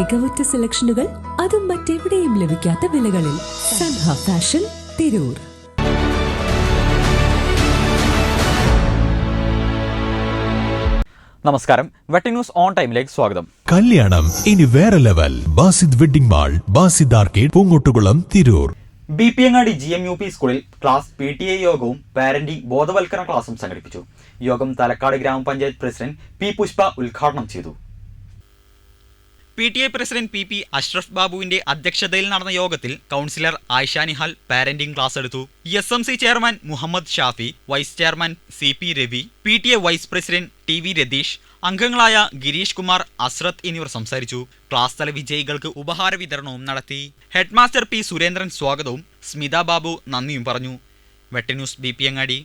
മികവുറ്റ സെലക്ഷനുകൾ അതും മറ്റെവിടെയും ലഭിക്കാത്ത വിലകളിൽ സൻഹ ഫാഷൻ തിരൂർ. നമസ്കാരം. വെട്ടിംഗ് ന്യൂസ് ഓൺ ടൈമിലേക്ക് സ്വാഗതം. കല്യാണം ഇനി വേറെ level. Basid wedding mall Basid arcade Poongottukulam Tirur. B P Angadi G M U P സ്കൂളിൽ ക്ലാസ് പി ടി എ യോഗവും പാരന്റിംഗ് ബോധവൽക്കരണ ക്ലാസും സംഘടിപ്പിച്ചു. യോഗം തലക്കാട് ഗ്രാമപഞ്ചായത്ത് പ്രസിഡന്റ് പി പുഷ്പ ഉദ്ഘാടനം ചെയ്തു. P T I president P P Ashraf ബാബുവിന്റെ അധ്യക്ഷതയിൽ നടന്ന യോഗത്തിൽ councillor Ayisha Nihal parenting class എടുത്തു. S M C chairman Muhammad Shafi vice chairman C P Ravi P T A vice president T V Ratheesh അംഗങ്ങളായ ഗിരീഷ് കുമാർ അസ്രത് എന്നിവർ സംസാരിച്ചു. Class തല വിജയികൾക്ക് ഉപഹാര വിതരണവും നടത്തി. ഹെഡ്മാസ്റ്റർ പി സുരേന്ദ്രൻ സ്വാഗതവും സ്മിത ബാബു നന്ദിയും പറഞ്ഞു. വെട്ടന്യൂസ് ബി പി അങ്ങാടി.